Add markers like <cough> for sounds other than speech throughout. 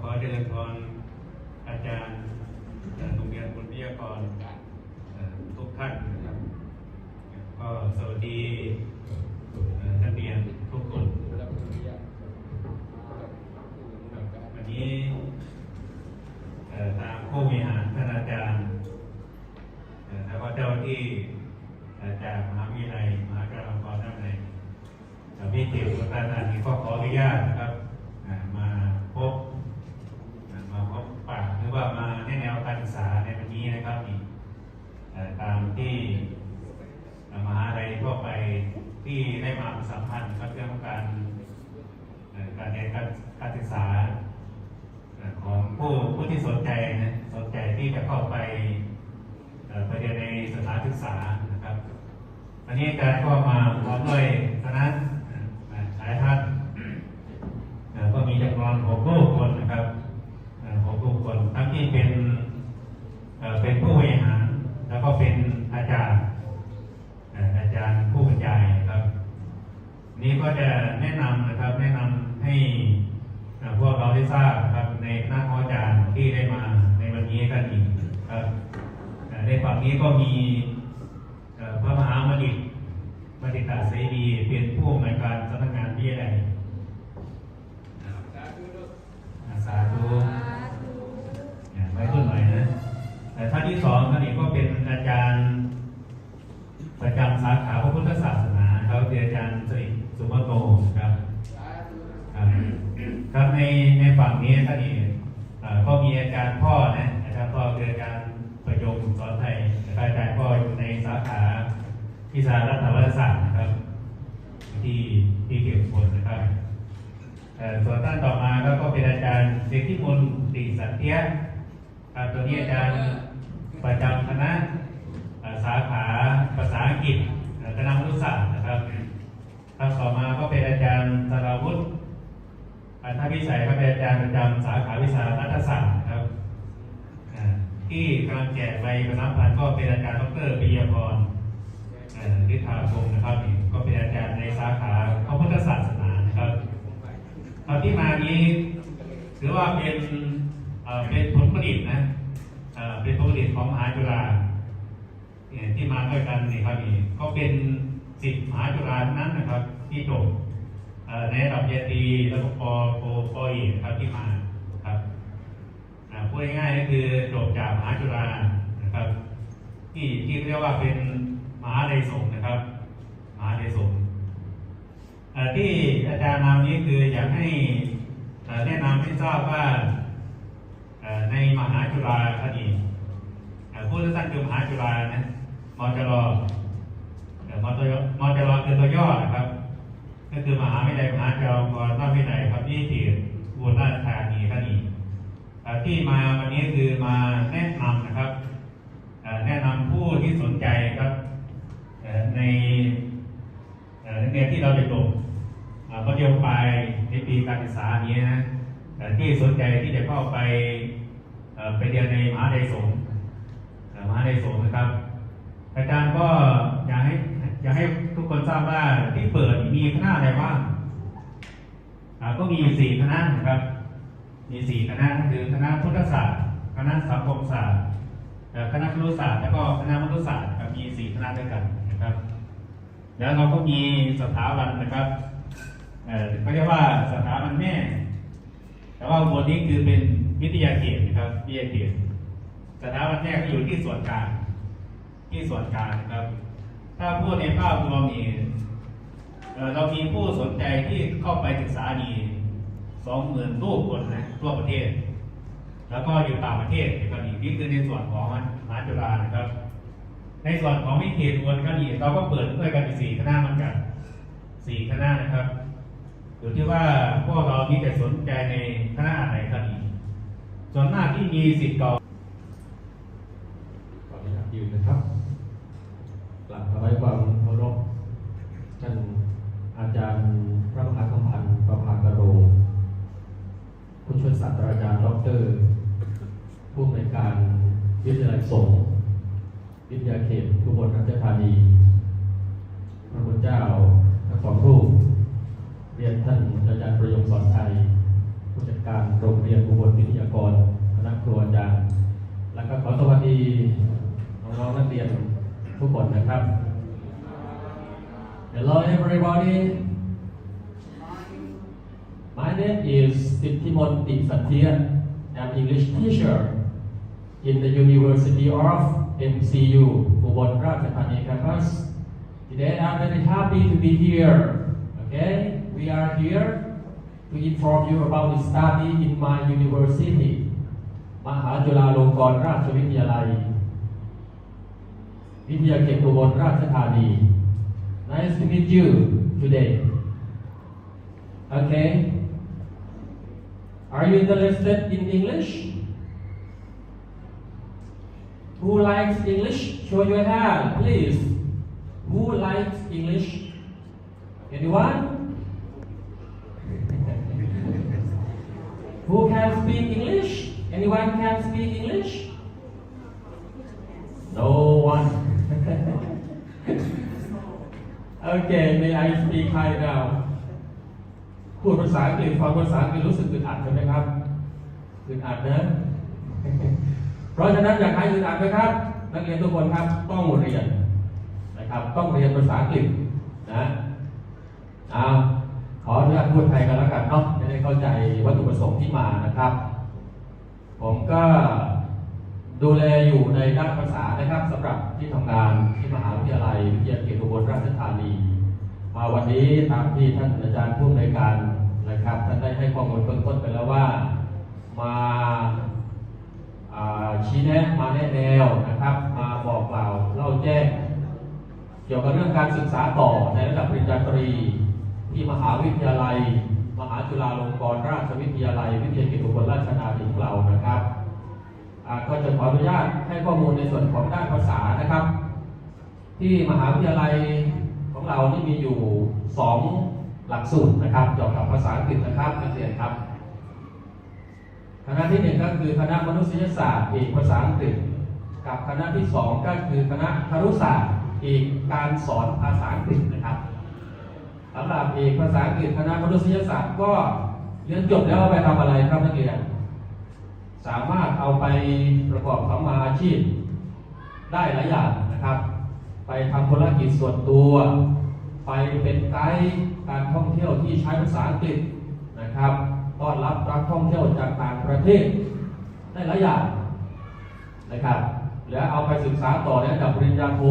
ขอเจริญพรอาจารย์โรงเรียนบุญวิทยากรทุกท่านนะครับก็สวัสดีเอ่อนักเรียนทุกคนวันนี้ทางผู้บริหารท่านอาจารย์แล้วก็เจ้าหน้าที่เอ่อจากมหาวิทยาลัยมหาการกรนั่นเองเอ่อพี่จิ๋วท่านอาจารย์ก็ขออนุญาตนะครับอ่ามาพบอ่ามาพบปะหรือว่ามาแนะแนวการศึกษาในวันนี้นะครับนี่เอ่อตาม ที่เอ่อมหาลัยทั่วไปที่ได้มาสัมพันธ์กับเรื่องของการการเรียนการศึกษาของผู้ผู้ที่สนใจนะสนใจที่จะเข้าไปไปเรียนในสถานศึกษานะครับวันนี้อาจารย์ก็มาพร้อมด้วยคณะเอ่อหลายท่านเอ่อก็มีจำนวนหกรูปคนนะครับเอ่อหกรูปคนทั้งที่เป็นเอ่อเป็นผู้บริหารแล้วก็เป็นอาจารย์เอ่ออาจารย์ผู้บรรยายนะครับ นี้ ก็จะแนะนำนะครับ แนะนำให้พวกเราได้ทราบครับในคณะอาจารย์ที่ได้มาในวันนี้กันอีกครับในฝั่งนี้ก็มีพระมหามณิตมณิตาเสดีเป็นผู้อำนวยการสำนักงานวิทยาลัยอ่าสาธุอ่าไว้ต้นหน่อยนะแต่ท่านที่สองท่านนี้ก็เป็นอาจารย์ ประจำสาขาพระพุทธศาสนาเขาคืออาจารย์สิริสุภโตครับครับครับในในฝั่งนี้ท่านนี้เการพ่อนะอาจารย์พ่อคืออาจารย์ประยงสอนไทยนะครับอาจารย์พ่ออยู่ในสาขาวิชารัฐวิทยาศาสตร์นะครับ ที่ที่เก็บผลนะครับส่วนท่านต่อมาก็ก็เป็นอาจารย์เด็กที่มนต์ติสันเทียครับตัวนี้อาจารย์ประจำคณะสาขาภาษาอังกฤษคณะมนุษยศาสตร์นะครับท่านต่อมาก็เป็นอาจารย์สราวุฒิอันทวิสัยก็เป็นอาจารย์ประจำสาขาวิชารัฐศาสตร์ ที่กำลังแจกใบประนับพันธ์ก็เป็นอาจารย์ดรปิยพรฤทธาพงศ์นะครับ ก็เป็นอาจารย์ในสาขาพระพุทธศาสนานะครับตอนที่มานี้ถือว่าเป็นเป็นผลผลิตนะเป็นผลผลิตของมหาจุฬาที่มาด้วยกันนี่ครับนี่ก็เป็นสิทธิ์มหาจุฬานั้นนะครับ ที่จบในระดับปริญญาตรีแล้วก็ปโทปอเอกนะครับที่มา พูดง่ายๆก็คือจบจากมหาจุฬานะครับ ที่ที่เรียกว่าเป็นมหาลัยสงนะครับมหาลัยสงที่อาจารย์นำนี้คืออยากให้แนะนำให้ทราบว่าในมหาจุฬาคดีเอ่อผู้สั้นคือมหาจุฬานะมจรอ่อมจรมจรคือตัวย่อนะครับก็คือมหาวิทยาลัยมหาจุฬาลงกรณราวิทยาลัยครับที่ที่อุบลราชธานีท่านีเอ่อ ที่มาวันนี้คือมาแนะนำนะครับ แนะนำผู้ที่สนใจครับในนักเรียนที่เราจะจบเอ่อมัธยมปในปีการศึกษานี้นะที่สนใจที่จะเข้าไปไปเรียนในมหาวิทยาลัยสงฆ์มหาในสงฆ์นะครับ อาจารย์ก็อยากให้อยากให้ทุกคนทราบว่าที่เปิดมีคณะอะไรบ้างก็มีอยู่สี่คณะนะครับ มีสี่คณะคือคณะพุทธศาสตร์ คณะสังคมศาสตร์คณะครุศาสตร์แล้วก็คณะมนุษยศาสตร์มีสี่คณะด้วยกันนะครับ แล้วเราก็มีสถาบันนะครับเอ่อเขาเรียกว่าสถาบันแม่ แต่ว่าบนนี้คือเป็นวิทยาเขตนะครับวิทยาเขตสถาบันแรกก็อยู่ที่ส่วนกลางที่ส่วนกลางนะครับ ถ้าพูดในภาพรวมนี่เอ่อเรามีผู้สนใจที่เข้าไปศึกษานี่สองหมื่นรูปคนนะ ทั่วประเทศ แล้วก็อยู่ต่างประเทศก็นี่นี่คือในส่วนของมาจุฬานะครับ ในส่วนของวิเทศวนก็ดีเราก็เปิดด้วยกันสี่คณะมันกันสี่คณะนะครับอยู่ที่ว่าพวกเรามีแต่สนใจในคณะไหนครับดีส่วนมากที่มีสิทธิ์เก่า ขออนุญาตยืนนะครับกลับถวายความเคารพท่านอาจารย์พระมหาสัมพันธ์ประภากโรผู้ช่วยศาสตราจารย์ดอกเตอร ผู้อำนวยการวิทยาลัยสงฆ์วิทยาเขตอุบลราชธานี พระพุทธเจ้าทั้งสองรูป เรียนท่านอาจารย์ประยงสอนไทย ผู้จัดการโรงเรียนอุบลวิทยากรคณะครูอาจารย์ แล้วก็ขอสวัสดีน้องๆนักเรียนทุกคนนะครับ Hello everybody My name is Siddhimon Satya I'm English teacher in the University of MCU Ubon Ratchathani campus Today I'm very happy to be here Okay we are here to inform you about the study in my university มหาจุฬาลงกรณราชวิทยาลัย วิทยาเขตอุบลราชธานี Nice to meet you today Okay Are you interested in English Who likes English Show your hand please Who likes English Anyone Who can speak English? Anyone can speak English? No one. <laughs> okay, may I speak Thai now? พูดภาษาอังกฤษฟังภาษาอังกฤษรู้สึกอึดอัดใช่ไหมครับอึดอัดนะ <laughs> เพราะฉะนั้นอยากให้อึดอัดไหมครับ นักเรียนทุกคนครับต้องเรียนนะครับ ต้องเรียนภาษาอังกฤษนะเอาขออนุญาตพูดไทยกันแล้วกันเนาะจะได้เข้าใจวัตถุประสงค์ที่มานะครับ ผมก็ดูแลอยู่ในด้านภาษานะครับสำหรับที่ทำงานที่มหาวิทยาลัยวิทยาเขตอุบลราชธานีมาวันนี้ตามที่ท่านอาจารย์ผู้อำนวยการนะครับ ท่านได้ให้ข้อมูลเบื้องต้นไปแล้วว่ามาอ่าชี้ แนวนะครับ มาบอกกล่าวเล่าแจ้ง เกี่ยวกับเรื่องการศึกษาต่อในระดับปริญญาตรี ที่มหาวิทยาลัย มหาจุฬาลงกรณราชวิทยาลัย วิทยาเขตอุบลราชธานีของเรานะครับก็จะขออนุญาตให้ข้อมูลในส่วนของด้านภาษานะครับ ที่มหาวิทยาลัยของเรานี่มีอยู่สองหลักสูตรนะครับเกี่ยวกับภาษาอังกฤษนะครับนักเรียนครับคณะที่หนึ่งก็คือคณะมนุษยศาสตร์เอกภาษาอังกฤษ กับคณะที่สองก็คือคณะครุศาสตร์เอกการสอนภาษาอังกฤษนะครับสำหรับเอกภาษาอังกฤษคณะมนุษยศาสตร์ก็เรียนจบแล้วไปทำอะไรครับนักเรียนสามารถเอาไปประกอบสัมมาอาชีพได้หลายอย่างนะครับ ไปทำธุรกิจส่วนตัว ไปเป็นไกด์การท่องเที่ยวที่ใช้ภาษาอังกฤษนะครับต้อนรับนักท่องเที่ยวจากต่างประเทศได้หลายอย่างนะครับ แล้วเอาไปศึกษาต่อในระดับปริญญาโท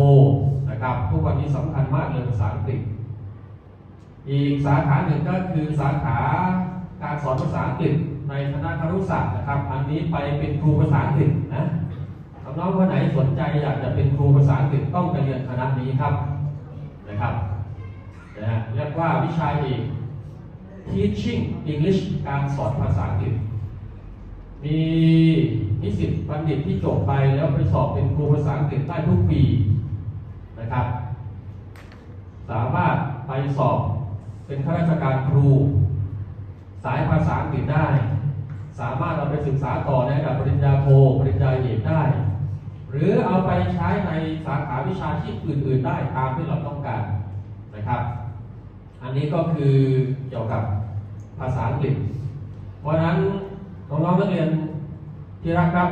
นะครับทุกวันนี้สำคัญมากเลยภาษาอังกฤษ อีกสาขาหนึ่งก็คือสาขาการสอนภาษาอังกฤษในคณะครุศาสตร์นะครับอันนี้ไปเป็นครูภาษาอังกฤษนะน้องๆคนไหนสนใจอยากจะเป็นครูภาษาอังกฤษต้องไปเรียนคณะนี้ครับนะครับนะเรียกว่าวิชาเอก Teaching English การสอนภาษาอังกฤษ มี นิสิตบัณฑิตที่จบไปแล้วไปสอบเป็นครูภาษาอังกฤษได้ทุกปีนะครับ สามารถไปสอบเป็นข้าราชการครู สายภาษาอังกฤษได้ สามารถเอาไปศึกษาต่อในระดับปริญญาโทปริญญาเอกได้ หรือเอาไปใช้ในสาขาวิชาชีพอื่น ๆ ได้ตามที่เราต้องการนะครับ อันนี้ก็คือเกี่ยวกับภาษาอังกฤษ เพราะฉะนั้นน้องๆนักเรียน ที่รักครับ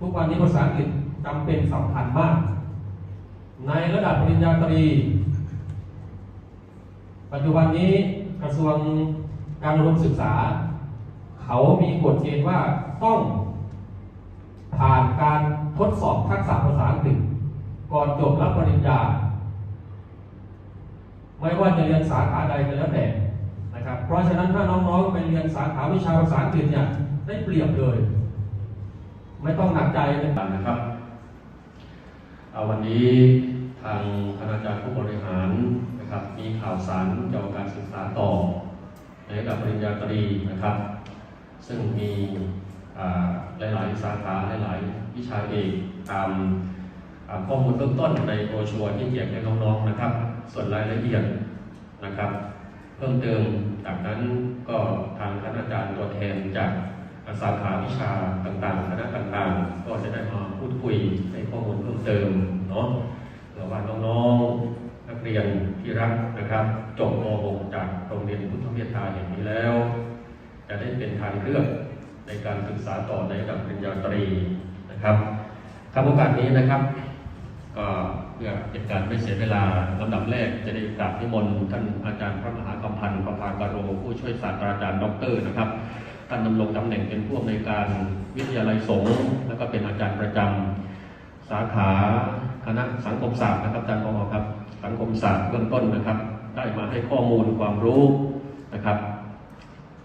ทุกวันนี้ภาษาอังกฤษจำเป็นสำคัญมาก ในระดับปริญญาตรี ปัจจุบันนี้กระทรวงการอุดมศึกษา เขามีกฎเกณฑ์ว่าต้องผ่านการทดสอบทักษะภาษาอังกฤษ ก่อนจบรับปริญญา ไม่ว่าจะเรียนสาขาใดก็แล้วแต่นะครับ เพราะฉะนั้นถ้าน้องๆไปเรียนสาขาวิชาภาษาอังกฤษเนี่ยได้เปรียบเลย ไม่ต้องหนักใจเลยนะครับเอาวันนี้ทางคณาจารย์ผู้บริหารนะครับ มีข่าวสารเกี่ยวกับการศึกษาต่อ ในระดับปริญญาตรีนะครับ ซึ่งมีหลาย ๆ สาขาหลาย ๆ วิชาเอกตามข้อมูลเบื้องต้นในโบรชัวร์ที่แจกให้น้อง ๆ นะครับ ส่วนรายละเอียดนะครับ เพิ่มเติมจากนั้นก็ทางคณาจารย์ตัวแทนจาก สาขาวิชาต่างๆคณะต่างๆ ก็จะได้มาพูดคุยให้ข้อมูลเพิ่มเติมเนาะเผื่อว่าน้องๆนักเรียนที่รักนะครับ จบม .6 จากโรงเรียนพุทธเมตตาอย่างนี้แล้ว จะได้เป็นทางเลือกในการศึกษาต่อในระดับปริญญาตรีนะครับครับโอกาสนี้นะครับก็เพื่อเป็นการไม่เสียเวลาลำดับแรกจะได้กราบนิมนต์ท่านอาจารย์พระมหากำพันธ์ประภากรโรผู้ช่วยศาสตราจารย์ด็อกเตอร์นะครับ ท่านดำรงตำแหน่งเป็นผู้อำนวยการวิทยาลัยสงฆ์และก็เป็นอาจารย์ประจำสาขาคณะสังคมศาสตร์นะครับอาจารย์พอครับ สังคมศาสตร์เบื้องต้นนะครับ ได้มาให้ข้อมูลความรู้นะครับ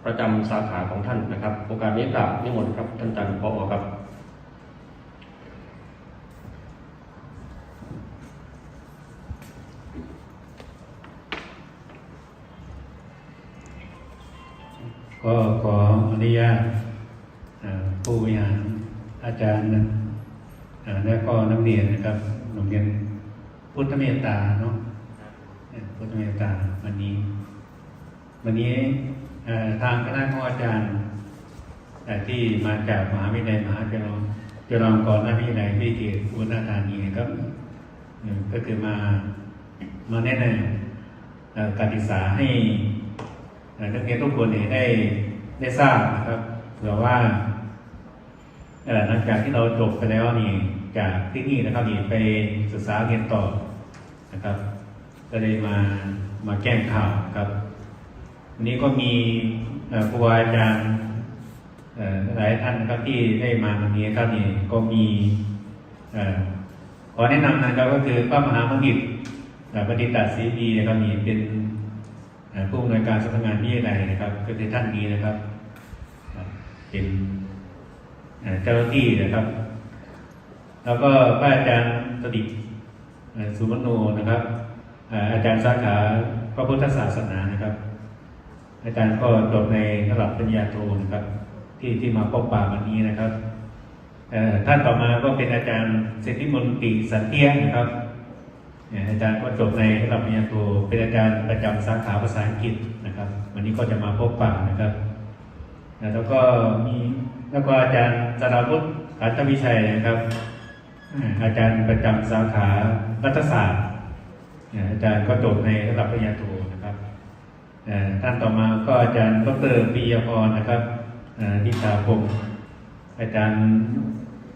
ประจำสาขาของท่านนะครับ โอกาสนี้กราบนิมนต์ครับท่านอาจารย์พอครับ ก็ขออนุญาตผู้บริหารอาจารย์และก็นักเรียนนะครับโรงเรียนพุทธเมตตาเนาะพุทธเมตตาวันนี้ วันนี้ทางคณะของอาจารย์ที่มาจากมหาวิทยาลัยมหาจุฬาจุฬาลงกรณวิทยาลัยที่เขตอุบลราชธานีนะครับก็คือมามาแนะนำเอ่อการศึกษาให้ นักเรียนทุกคนเนี่ยได้ได้ทราบนะครับเผื่อว่าหลังจากที่เราจบไปแล้วนี่จากที่นี่นะครับนี่ไปศึกษาเรียนต่อนะครับ ก็เลยมามาแก้งข่าวครับวันนี้ก็มีครูอาจารย์หลายท่านครับที่ได้มาวันนี้ครับนี่ก็มีขอแนะนำนะครับก็คือพระมหาบัณฑิตเอ่อบัณฑิตตัดศรีดีนะครับนี่เป็น ผู้อำนวยการสำนักงานวิทยาลัยนะครับ ก็คือท่านนี้นะครับเป็นเจ้าหน้าที่นะครับ แล้วก็พระอาจารย์สดิษฐ์เอ่อสุวรรณโนนะครับ อาจารย์สาขาพระพุทธศาสนานะครับ อาจารย์ก็จบในระดับปริญญาโทนะครับ ที่ที่มาพบปะวันนี้นะครับท่านต่อมาก็เป็นอาจารย์เศรษฐิมนตรีสันเทียนะครับ เนี่ยอาจารย์ก็จบในระดับปริญญาโทเป็นอาจารย์ประจำสาขาภาษาอังกฤษนะครับ วันนี้ก็จะมาพบปะนะครับแล้วก็มีแล้วก็อาจารย์สราวุฒิขันธวิชัยนะครับ อาจารย์ประจำสาขารัฐศาสตร์อาจารย์ก็จบในระดับปริญญาโทนะครับท่านต่อมาก็อาจารย์ดรปิยพรนะครับดิษาพงศ์อาจารย์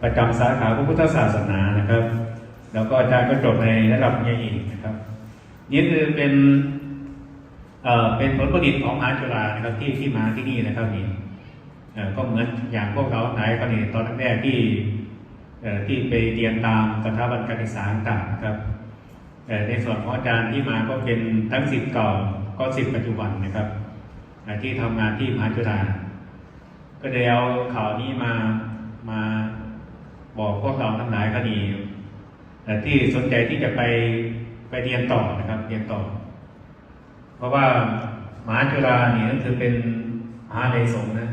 ประจำสาขาพระพุทธศาสนานะครับ แล้วก็อาจารย์ก็จบในระดับปริญญาเอกนะครับ นี่คือเป็นเอ่อเป็นผลผลิตของมหาจุฬานะครับที่ที่มาที่นี่นะครับนี่เอ่อก็เหมือนอย่างพวกเราไหนก็นี่ตอนแรกที่เอ่อที่ไปเรียนตามสถาบันการศึกษาต่างๆนะครับเอ่ในส่วนของอาจารย์ที่มาก็เป็นทั้งสิทธิ์เก่าก็สิทธิ์ปัจจุบันนะครับที่ทำงานที่มหาจุฬาก็ได้เอาข่าวนี้มามาบอกพวกเราทั้งหลายก็ดี ที่สนใจที่จะไปไปเรียนต่อนะครับ เรียนต่อ เพราะว่ามหาจุฬาเนี่ยก็คือเป็นมหาลัยสงฆ์นะ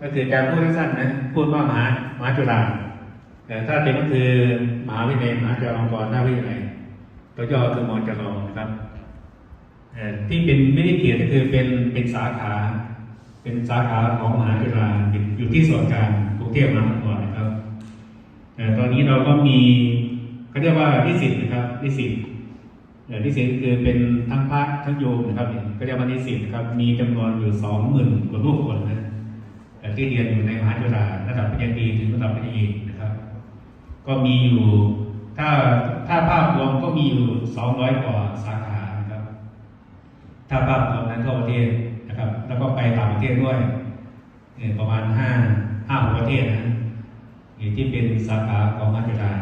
ก็คือการพูดสั้นๆนะพูดว่ามหามหาจุฬาแต่ถ้าเป็นก็คือมหาวิทยาลัยมหาจุฬาลงกรณ์มหาวิทยาลัยตัวย่อคือมอจรนะครับเอ่ที่เป็นไม่ได้เกียรติก็คือเป็นเป็นสาขาเป็นสาขาของมหาจุฬาอยู่ที่ส่วนกลางกรุงเทพมหานครนะครับเอ่ตอนนี้เราก็มี เขาเรียกว่านิสิตนะครับนิสิตเอ่อนิสิตคือเป็นทั้งพระทั้งโยมนะครับเนี่ยก็เรียกว่านิสิตนะครับมีจำนวนอยู่สองหมื่นกว่าลูกคนนะที่เรียนอยู่ในมหาจุฬาระดับปริญญาตรีถึงระดับปริญญาเอกนะครับ ก็มีอยู่ถ้าถ้าภาพรวมก็มีอยู่สองร้อยกว่าสาขานะครับ ถ้าภาพรวมนั้นทั่วประเทศนะครับ แล้วก็ไปต่างประเทศด้วยประมาณห้าห้าหกประเทศนะที่เป็นสาขาของมหาจุฬา